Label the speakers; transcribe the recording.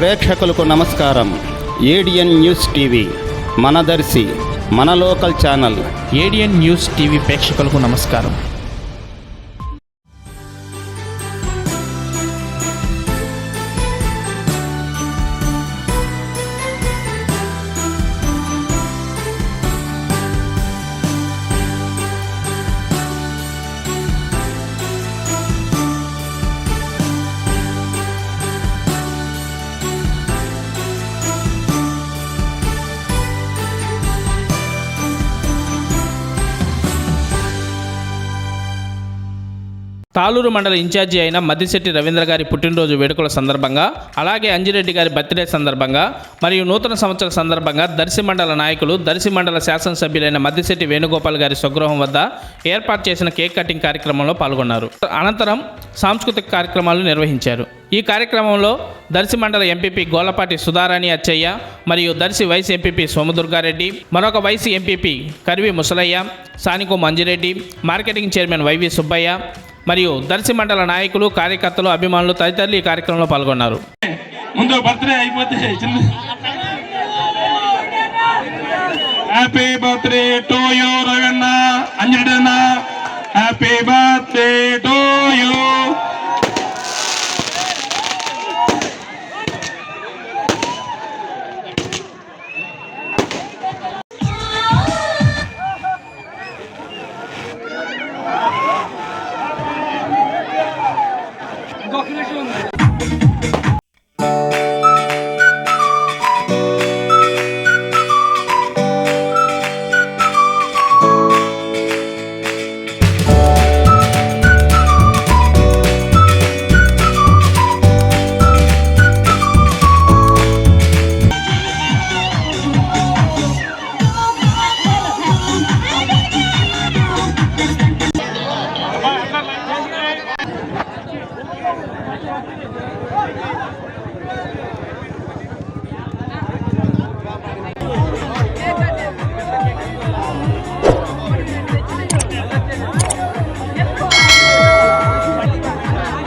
Speaker 1: ప్రేక్షకులకు నమస్కారం. ADN news TV మన దర్శి మన లోకల్ ఛానల్.
Speaker 2: ఏడియన్ న్యూస్ టీవీ ప్రేక్షకులకు నమస్కారం. తాలూరు మండల ఇన్ఛార్జి అయిన మద్దిశెట్టి రవీంద్ర గారి పుట్టినరోజు వేడుకల సందర్భంగా అలాగే అంజిరెడ్డి గారి బర్త్డే సందర్భంగా మరియు నూతన సంవత్సర సందర్భంగా దర్శి మండల నాయకులు దర్శి మండల శాసనసభ్యులైన మద్దిశెట్టి వేణుగోపాల్ గారి స్వగృహం వద్ద ఏర్పాటు చేసిన కేక్ కటింగ్ కార్యక్రమంలో పాల్గొన్నారు. అనంతరం సాంస్కృతిక కార్యక్రమాలు నిర్వహించారు. ఈ కార్యక్రమంలో దర్శి మండల ఎంపీపీ గోలపాటి సుధారాణి అచ్చయ్య మరియు దర్శి వైస్ ఎంపీపీ సోమదుర్గారెడ్డి మరొక vice MPP Karivi Musalayya సానికో Manjireddy marketing chairman YV Subbaiah మరియు దర్శి మండల నాయకులు కార్యకర్తలు అభిమానులు తదితరులు ఈ కార్యక్రమంలో పాల్గొన్నారు.
Speaker 3: ముందు బర్త్డే అయిపోతే చిన్న happy birthday to you Ravanna Anjadanna happy bakıracağım.